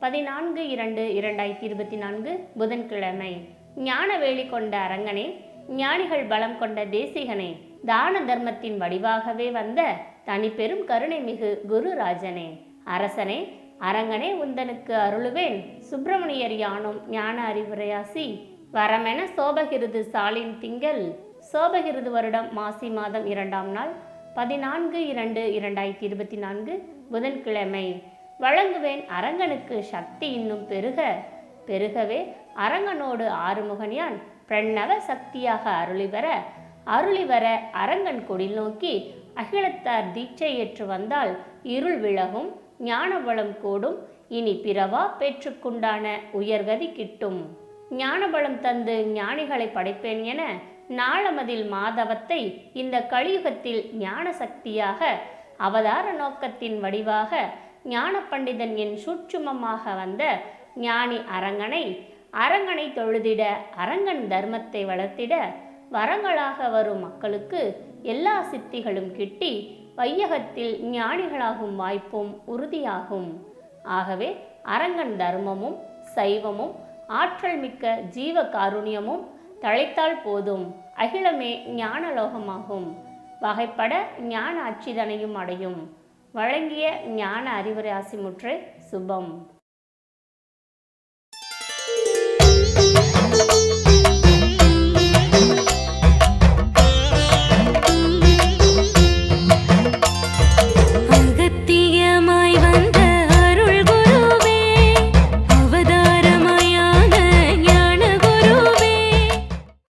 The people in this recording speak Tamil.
பதினான்கு இரண்டு இரண்டாயிரத்தி இருபத்தி நான்கு புதன்கிழமை. ஞான வேலி கொண்ட அரங்கனே ஞானிகள் பலம் கொண்ட தேசிகனே தான தர்மத்தின் வடிவாகவே வந்த தனிப்பெரும் கருணை மிகு குருராஜனே. அரசனே அரங்கனே உந்தனுக்கு அருளுவேன். சுப்பிரமணியர் யானும் ஞான அறிவுரையாசி வரமென சோபகிருது சாலின் திங்கள். சோபகிருது வருடம் மாசி மாதம் இரண்டாம் நாள் பதினான்கு இரண்டு இரண்டாயிரத்தி இருபத்தி நான்கு புதன்கிழமை. வழங்குவேன் அரங்கனுக்கு சக்தி இன்னும் பெருக பெருகவே அரங்கனோடு ஆறுமுகனியான் பிரணவ சக்தியாக அருளிவர அருளிவர அரங்கன் கொடில் நோக்கி அகிலத்தார் தீட்சை ஏற்று வந்தால் இருள் விலகும் ஞானவளம் கூடும் இனி பிறவா பெற்றுக்குண்டான உயர்கதி கிட்டும். ஞானபலம் தந்து ஞானிகளை படைப்பேன் என நாளமதில் மாதவத்தை இந்த கலியுகத்தில் ஞான சக்தியாக அவதார நோக்கத்தின் வடிவாக ஞான பண்டிதன் என் சூட்சுமமாக வந்த ஞானி அரங்கனை அரங்கனை தொழுதிட அரங்கன் தர்மத்தை வளர்த்திட வரங்களாக வரும் மக்களுக்கு எல்லா சித்திகளும் கிட்டி வையகத்தில் ஞானிகளாகும் வாய்ப்பும் உறுதியாகும். ஆகவே அரங்கன் தர்மமும் சைவமும் ஆற்றல் மிக்க ஜீவ காருண்யமும் தழைத்தால் போதும் அகிலமே ஞானலோகமாகும். வகைப்பட ஞான அச்சிதனையும் அடையும். வழங்கிய ஞான அறிவுரை ஆசிமுற்று சுபம்.